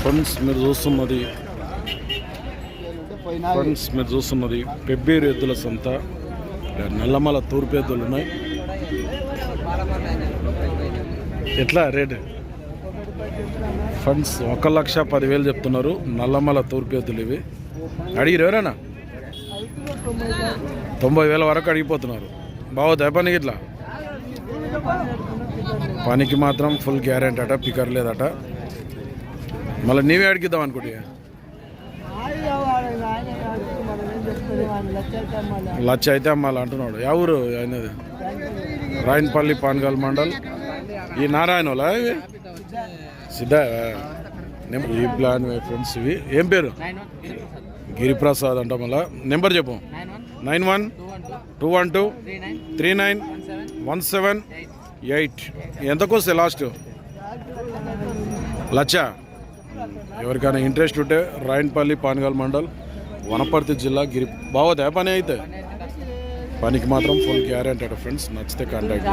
Friends మీరు చూస్తున్నది. Friends మీరు చూస్తున్నది పెబ్బేరు ఎద్దుల సంత. నల్లమల తూర్పు ఎద్దులు ఉన్నాయి. ఎట్లా రేట్? ఫండ్స్ ఒక లక్ష పదివేలు చెప్తున్నారు. నల్లమల తూర్పు ఎద్దులు ఇవి. అడిగిరు ఎవరైనా? తొంభై వేల వరకు అడిగిపోతున్నారు. బాగుతాయి పనికి ఇట్లా పనికి మాత్రం ఫుల్ గ్యారెంటీ అట పికర్ లేదట. మళ్ళీ నీవే అడిగిద్దాం అనుకుంటే లచ్చ అయితే అమ్మాలి అంటున్నాడు. యా ఊరు రాయన్పల్లి రాయనపల్లి పాన్గల్ మండల్. ఈ నారాయణలా ఇవి సిద్ధ నెంబర్ ఈ ప్లాన్ ఫ్రెండ్స్ ఇవి. ఏం పేరు? గిరిప్రసాద్ అంట మళ్ళా. నెంబర్ చెప్పు. Nine one two one two three nine one seven eight. ఎంతకు వస్తాయి లాస్ట్? లచ్చ? ఎవరికైనా ఇంట్రెస్ట్ ఉంటే రాయన్పల్లి పానగాల్ మండల్ వనపర్తి జిల్లా గిరి బాగోదా పని అయితే. పనికి మాత్రం ఫుల్ గ్యారెంటీ ఫ్రెండ్స్ నచ్చితే కాంటాక్ట్